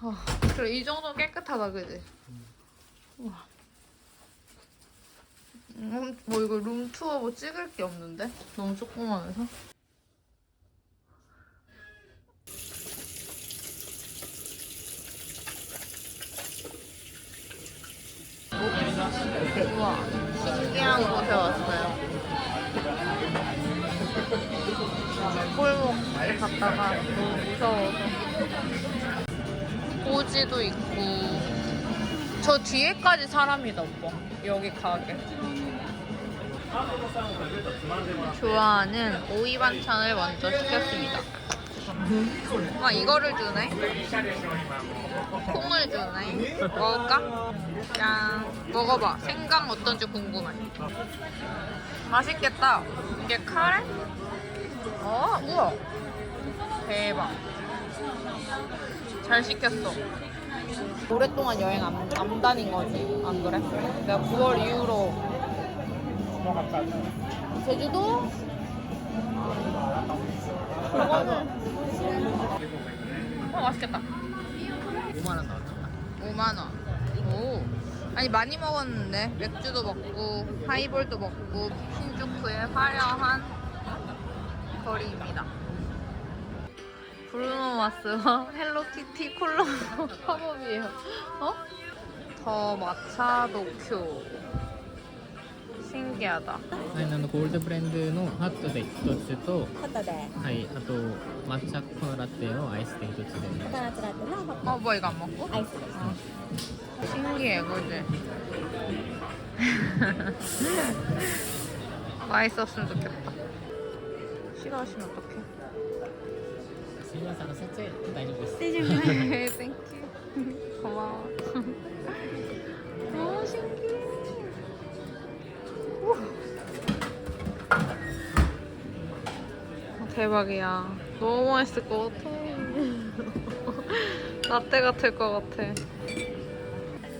아. 아, 그래 이 정도는 깨끗하다 그지? 음, 뭐 이거 룸투어 뭐 찍을 게 없는데? 너무 조그만해서? 우와 신기한 곳에 왔어요 골목 갔다가 너무 무서워서 꼬지도 있고. 저 뒤에까지 사람이다 오빠. 여기 가게. 좋아하는 오이 반찬을 먼저 시켰습니다. 아 이거를 주네? 콩을 주네? 먹을까? 짠. 먹어봐. 생강 어떤지 궁금해. 맛있겠다. 이게 카레? 어 우와. 대박 잘 시켰어 오랫동안 여행 안, 안 다닌 거지 안 그래? 내가 9월 이후로 제주도? 저거는 어 맛있겠다 5만 원 나왔잖아. 5만 원. 오. 아니 많이 먹었는데 맥주도 먹고 하이볼도 먹고 신주쿠의 화려한 거리입니다. 브루노 마스와 헬로키티 콜라보 팝업이에요. 어? 더 마차 도쿄. 신기하다. はい、あのゴールドブレンドのハットで一つと、肩ではい、あと抹茶ココナラテをアイスで一つで。ココナッツラテのホッ 어, 뭐 이거 안 먹고? トアイスです。 신기해, 그지? 맛있었으면 좋겠다. 싫어하시면 어떡해? 신경사가 살짝 날리고 있어. 세줄만해 땡큐 고마워. 어, 오 신기해. 대박이야. 너무 맛있을 것 같아. 라떼 같을 것 같아.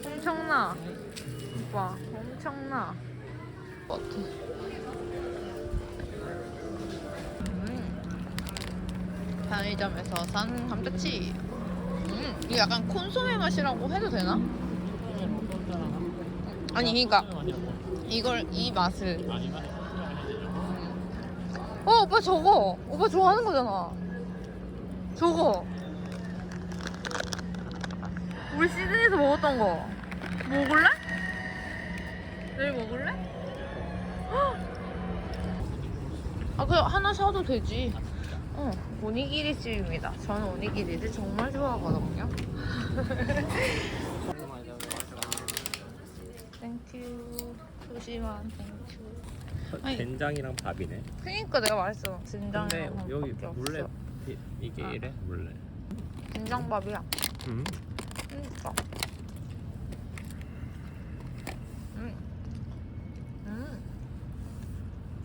엄청나. 오빠 엄청나. 것 같아. 편의점에서 산 감자치. 음, 이게 약간 콘소메 맛이라고 해도 되나? 아니, 그러니까 이걸 이 맛을. 어, 오빠 저거. 오빠 좋아하는 거잖아. 저거. 우리 시드니에서 먹었던 거. 먹을래? 내일 먹을래? 헉! 아, 그 하나 사도 되지. 어, 오니기리 집입니다. 저는 오니기리를 정말 좋아하거든요. 땡큐. 소심한 땡큐. 아니. 된장이랑 밥이네. 그니까 내가 말했어. 근데 진장이랑 여기 밥밖에 없어. 이- 이게 아. 이래 물레. 된장밥이야. 음. 그니까. 음. 음.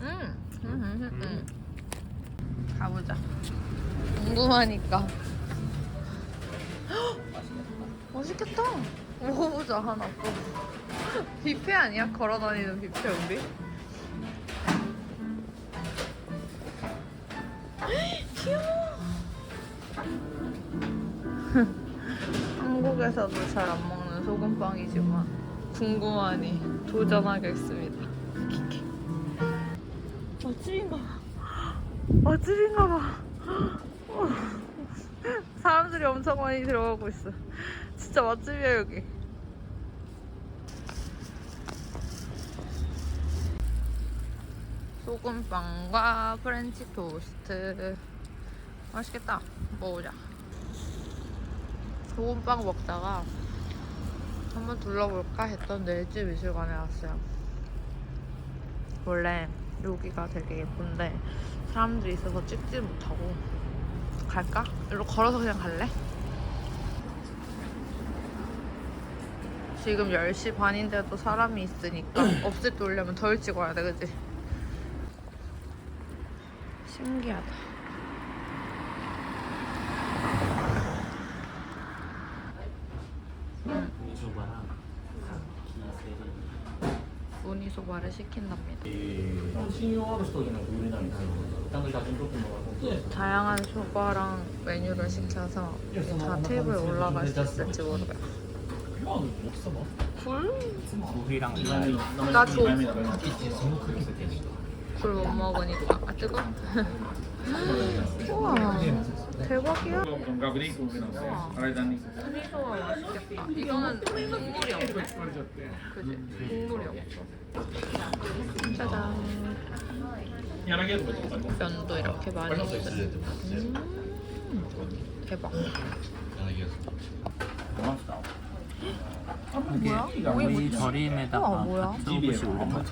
음. 음. 음. 음. 음. 가보자. 궁금하니까. 헉! 맛있겠다. 먹어보자 하나 또. 뷔페 아니야? 걸어다니는 뷔페 우리? 귀여워. 한국에서도 잘 안 먹는 소금빵이지만 궁금하니 도전하겠습니다. 맛집인가 봐. 맛집인가 봐. 어. 사람들이 엄청 많이 들어가고 있어. 진짜 맛집이야 여기. 소금빵과 프렌치 토스트 맛있겠다. 먹어보자. 소금빵 먹다가 한번 둘러볼까 했던 넬즈 미술관에 왔어요. 원래 여기가 되게 예쁜데 사람들이 있어서 찍지 못하고 갈까? 일로 걸어서 그냥 갈래? 지금 10시 반인데도 사람이 있으니까 없을 때 오려면 더 일찍 와야 돼, 그지? 신기하다. 문이소 말을 시킨답니다. 이 신용하고 스토리는 우리나라 땅을 다좀 조금 먹어요. 다양한 소바랑 메뉴를 시켜서 다 테이블에 올라갈 수 있을지 모르겠어. 굴? 우리랑 나 줘. 굴 못 먹으니까. 아, 뜨거? 우와. 대박이야. Gabrico, Araidani. 미소가 맛있겠다. 이거는 국물이 없네. 그지? 국물이 없어. 짜잔. 면도 이렇게 많이 있어. 음, 대박. 뭐야? 오이? 절임에다가 우와, 뭐야? 갓소부시 올린 거.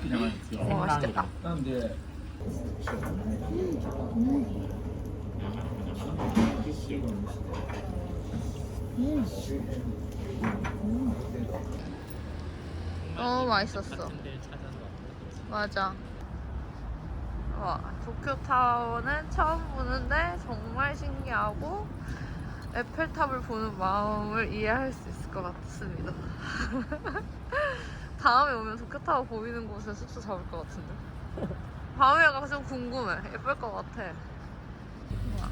와, 맛있겠다. 너무 맛있었어. 같은데 찾아서 맞아. 와, 도쿄타워는 처음 보는데 정말 신기하고 에펠탑을 보는 마음을 이해할 수 있을 것 같습니다. 다음에 오면 도쿄타워 보이는 곳에 숙소 잡을 것 같은데. 밤에 가서 좀 궁금해. 예쁠 것 같아. 우와.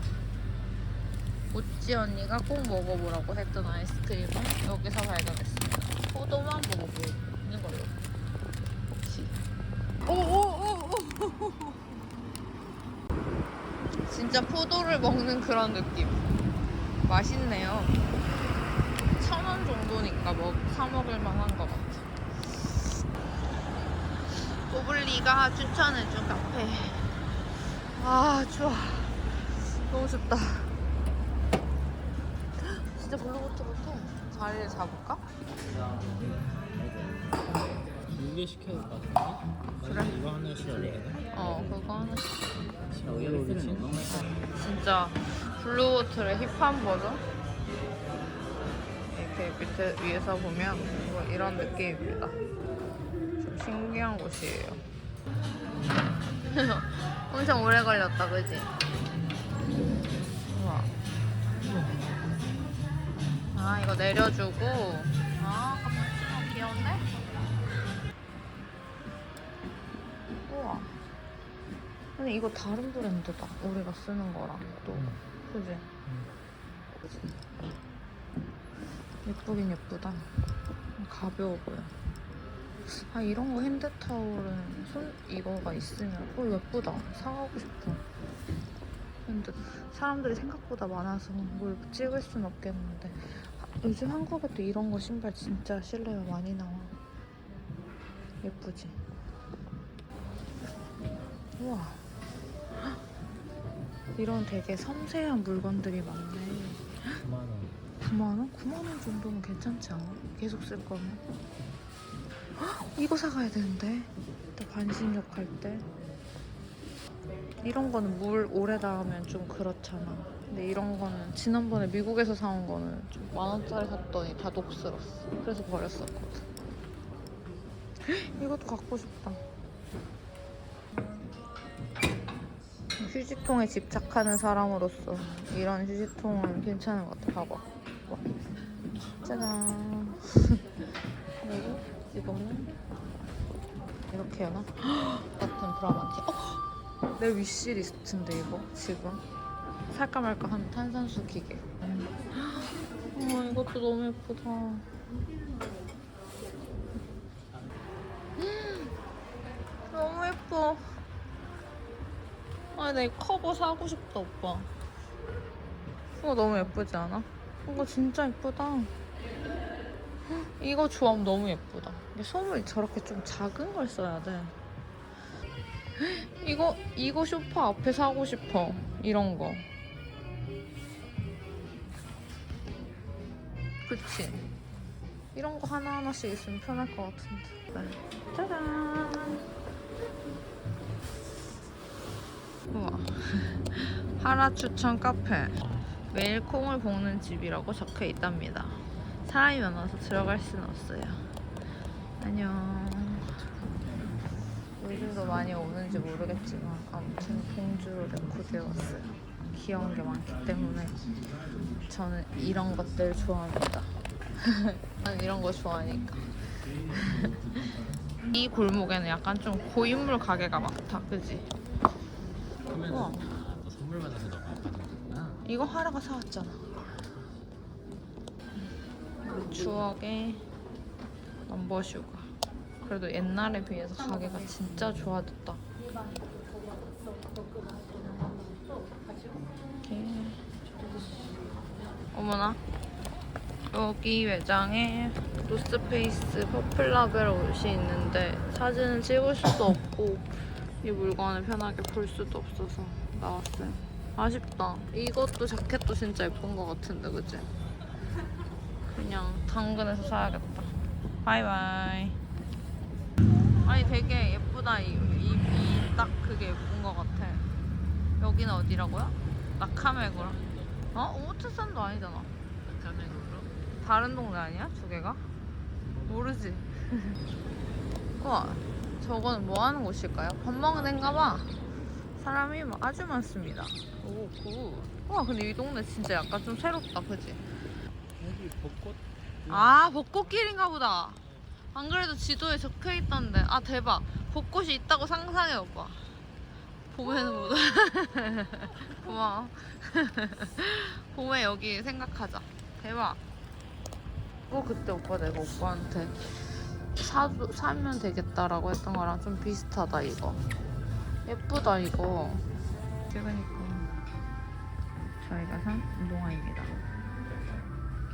모찌 언니가 꼭 먹어보라고 했던 아이스크림을 여기서 발견했습니다. 포도만 먹어보는 걸로. 혹시. 오오오오 진짜 포도를 먹는 그런 느낌. 맛있네요. 천 원 정도니까 먹, 사 먹을 만한 것 같아. 오블리가 추천해준 카페. 아 추워 너무 춥다 진짜 블루보트 같아 자리를 잡을까? 두개 시켜야 될것 같은데? 그래? 이거 하나 시켜야 어 그거 하나씩 여기로 오르지? 진짜 블루워터의 힙한 버전? 이렇게 밑에 위에서 보면 뭐 이런 느낌입니다. 좀 신기한 곳이에요. 엄청 오래 걸렸다, 그지? 우와. 아, 이거 내려주고. 아, 카푸치노 귀여운데? 우와. 아니 이거 다른 브랜드다. 우리가 쓰는 거랑 또 그지? 예쁘긴 예쁘다. 가벼워 보여. 아 이런 거 핸드타올은 손 이거가 있으면 어 예쁘다. 사가고 싶어. 근데 사람들이 생각보다 많아서 뭘 찍을 순 없겠는데 아, 요즘 한국에 도 이런 거 신발 진짜 실내가 많이 나와. 예쁘지? 우와. 이런 되게 섬세한 물건들이 많네. 9만 원. 9만원? 9만원 정도면 괜찮지 않아? 계속 쓸 거면. 헉, 이거 사가야 되는데. 나 반신욕 할 때. 이런 거는 물 오래 닿으면 좀 그렇잖아. 근데 이런 거는 지난번에 미국에서 사온 거는 좀 만 원짜리 샀더니 다 녹슬었어. 그래서 버렸었거든. 헉, 이것도 갖고 싶다. 휴지통에 집착하는 사람으로서 이런 휴지통은 괜찮은 것 같아. 봐봐. 와. 짜잔. 그리고 이거는 이렇게 해나? 같은 브라만티. 어? 내 위시리스트인데 이거 지금 살까 말까 한 탄산수 기계. 어 이것도 너무 예쁘다. 너무 예뻐. 아, 나이 커버 사고 싶다, 오빠. 이거 너무 예쁘지 않아? 이거 진짜 예쁘다. 헉, 이거 조합 너무 예쁘다. 솜을 저렇게 좀 작은 걸 써야 돼. 헉, 이거, 이거 쇼파 앞에 사고 싶어. 이런 거. 그치? 이런 거 하나하나씩 있으면 편할 것 같은데. 네. 짜잔! 우와. 하라 추천 카페. 매일 콩을 볶는 집이라고 적혀 있답니다. 사람이 많아서 들어갈 수는 없어요. 안녕. 요즘도 많이 오는지 모르겠지만 아무튼 공주로 레코드에 왔어요. 귀여운 게 많기 때문에 저는 이런 것들 좋아합니다. 난 이런 거 좋아하니까. 이 골목에는 약간 좀 고인물 가게가 많다, 그지? 우와. 또 선물 받아서 너가 받는구나. 이거 하라가 사왔잖아. 추억의 넘버슈가. 그래도 옛날에 비해서 가게가 진짜 좋아졌다. 이렇게. 어머나. 여기 매장에 노스페이스 퍼플라벨 옷이 있는데 사진을 찍을 수도 없고 이 물건을 편하게 볼 수도 없어서 나왔어요. 아쉽다. 이것도 자켓도 진짜 예쁜 것 같은데, 그치? 그냥 당근에서 사야겠다. 바이바이. 아니, 되게 예쁘다. 이, 이, 이, 딱 그게 예쁜 것 같아. 여기는 어디라고요? 나카메구라. 어? 오모츠산도 아니잖아. 카메라로 다른 동네 아니야? 두 개가? 모르지. 우와, 저거는 뭐 하는 곳일까요? 밥 먹는 데인가 봐. 사람이 뭐 아주 많습니다. 오, 굿. 우와, 근데 이 동네 진짜 약간 좀 새롭다, 그지? 여기 벚꽃 아, 벚꽃길인가 보다. 안 그래도 지도에 적혀 있던데. 아, 대박. 벚꽃이 있다고 상상해, 오빠. 봄에는 못. 고마워. 봄에 여기 생각하자. 대박. 어, 그때 오빠 내가 오빠한테 사, 사면 되겠다라고 했던 거랑 좀 비슷하다, 이거. 예쁘다, 이거. 그러니까. 저희가 산 운동화입니다.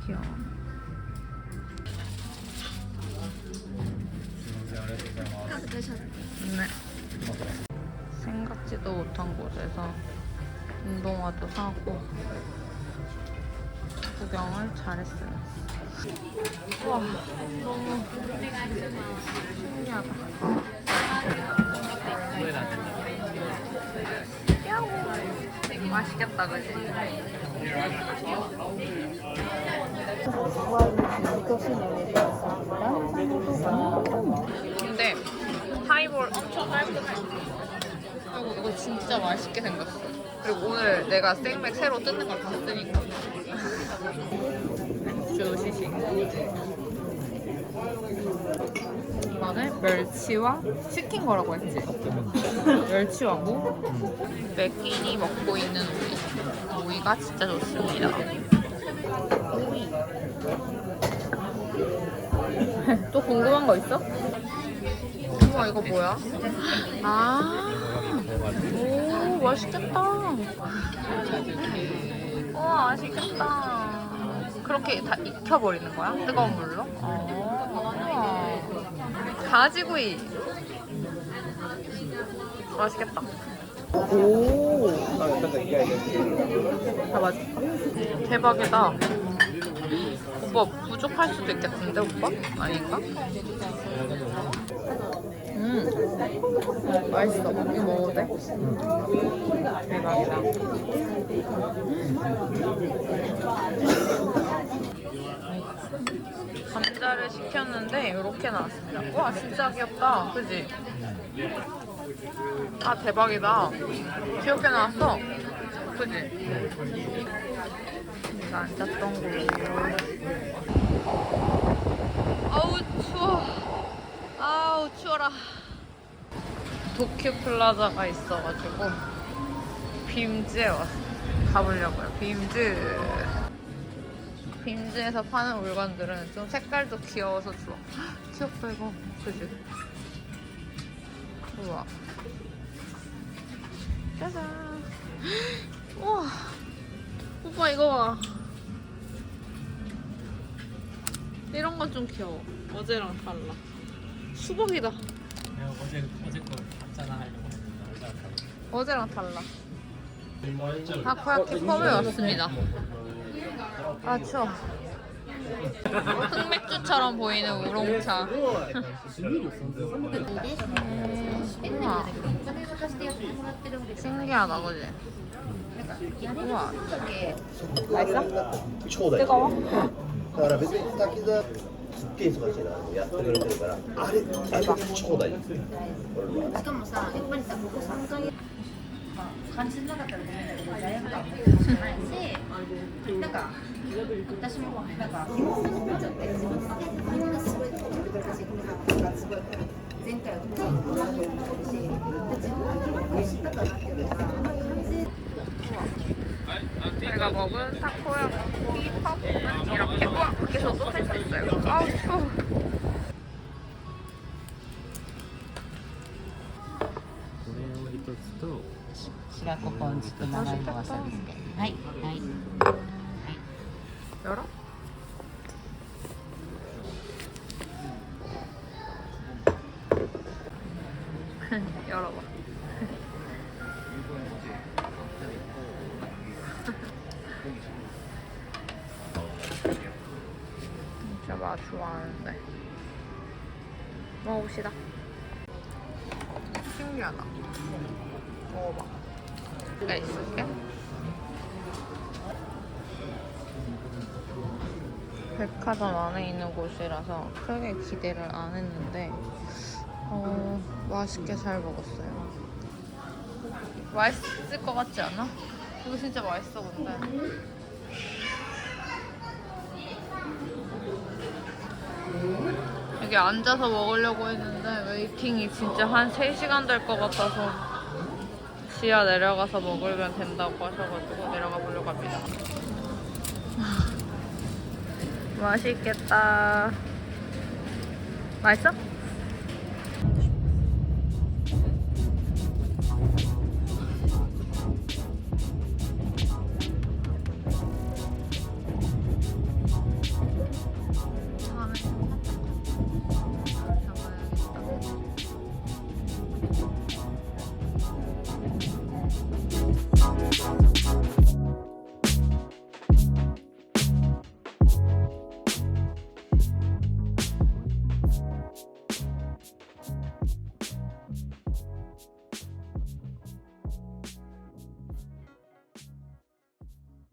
귀여워. 네. 생각지도 못한 곳에서 운동화도 사고 구경을 잘했어요. 와 너무 신기하다. 야호. 맛있겠다, 그지? 근데 하이볼 엄청 깔끔해. 이거 진짜 맛있게 생겼어. 그리고 오늘 내가 생맥 새로 뜯는 걸 봤으니까. 맥주 시식. 이거는 멸치와 시킨 거라고 했지? 멸치와 무? 맥기니 먹고 있는 오이. 오이가 진짜 좋습니다. 오이. 또 궁금한 거 있어? 우와 이거 뭐야? 아, 오 맛있겠다. 우와 맛있겠다. 그렇게 다 익혀버리는 거야? 뜨거운 물로? 아, 가지구이. 맛있겠다. 오. 아 맞아. 대박이다. 오빠 부족할 수도 있겠는데 오빠? 아닌가? 음 맛있어. 이거 먹어도 돼? 대박이다. 감자를 시켰는데 이렇게 나왔습니다. 와 진짜 귀엽다. 그지? 아 대박이다. 귀엽게 나왔어. 그지? 내가 앉았던 곳. 아우 추워. 아우 추워라. 도쿄 플라자가 있어가지고 빔즈에 왔어. 가보려고요. 빔즈. 빔즈에서 파는 물건들은 좀 색깔도 귀여워서 좋아. 귀엽다 이거. 그지? 우와. 짜잔. 우와. 오빠 이거 봐. 이런 건 좀 귀여워. 어제랑 달라. 수박이다. 내가 어제 어제 거 답사나 하려고 했는데 어제랑 달라. 어제 안 다코야키 펍에 왔습니다. 아 추워. 흑맥주처럼 보이는 우롱차. 음, 우와. 신기하다, 그지? 우와. 맛있어? ちょうだい 뜨거워? だから別に滝沢 すっげえ忙しいなやってくれてるから。あれあれちょうだいしかもさ、やっぱりさ、ここ3回感じなかったらごめんだけど、罪悪感もしないし、なんか、私もなんか、ちょっと自分の 열어봐. 진짜 맛 좋아하는데. 먹어봅시다. 신기하다. 먹어봐. 네, 있을게. 백화점 안에 있는 곳이라서 크게 기대를 안 했는데 어, 맛있게 잘 먹었어요. 맛있을 것 같지 않아? 이거 진짜 맛있어 근데. 여기 앉아서 먹으려고 했는데 웨이팅이 진짜 한 3시간 될 것 같아서 지하 내려가서 먹으면 된다고 하셔가지고 내려가 보려고 합니다. 맛있겠다. 맛있어?